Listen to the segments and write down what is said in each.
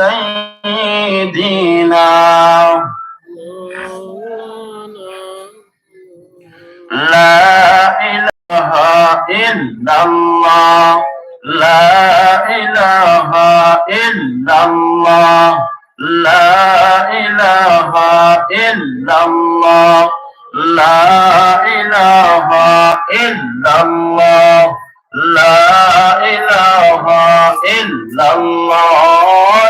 سيدنا لا إله إلا الله لا إله إلا الله لا إله إلا الله لا إله إلا الله لا إله إلا الله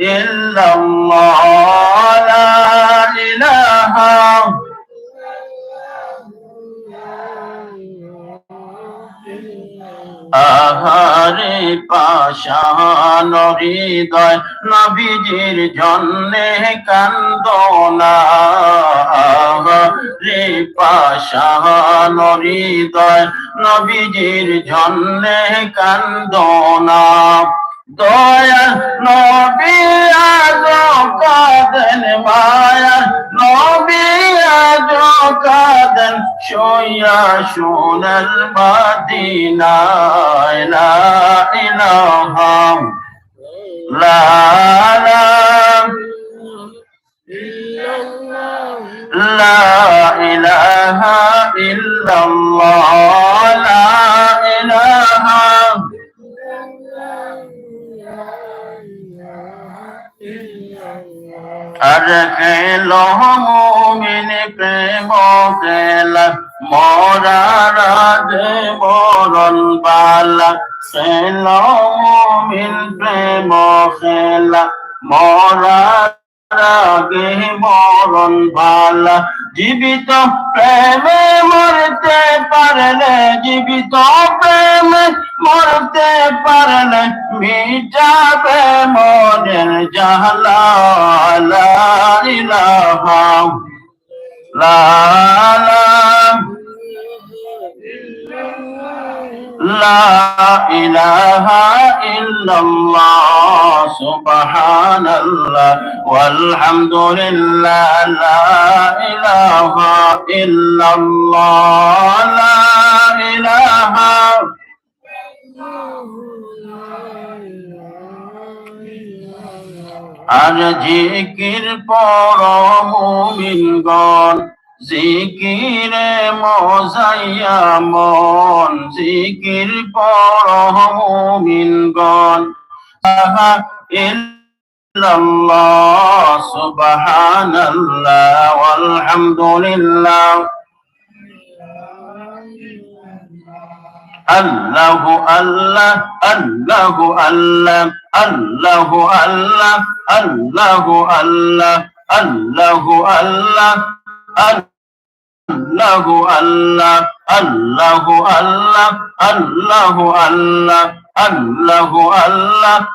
إلا الله لا إله আহারে পাশান হৃদয় নবীজির জন্যে কান্দনা আহারে পাশান হৃদয় নবীজির জন্যে কান্দনা দয়াল নবী আজ কাঁদেন মায়া, নবী আজ কাঁদেন, সইয়া সোনার মাদিনায়। লা ইলাহা লা লা لا إله إلا الله لا إله إلا الله আর কেল মুমিন প্রেম কেল মরার বরণ বালা। সেল মুমিন প্রেম খেলা মরার বরণ বালা। জীবিত প্রেমে মরতে পারলে, জীবিত প্রেমে মরতে পারলে মিটাবে মনের জালা লা ইলাহা ইল্লাল্লাহ। সুবহানাল্লাহ। ওয়ালহামদুলিল্লাহ। إلا الله لا إله আর জিকির পর মুমিনগণ জিকিরে মজাইয়া মন জিকির পর মুমিনগণ আহা ইল্লাল্লাহ সুবহানাল্লাহ ওয়ালহামদুলিল্লাহ আল্লাহ আল্লাহ আল্লাহ আল্লাহ আল্লাহ আল্লাহ আল্লাহ আল্লাহ আল্লাহ আল্লাহ আল্লাহ আল্লাহ আল্লাহ আল্লাহ আল্লাহ আল্লাহ আল্লাহ আল্লাহ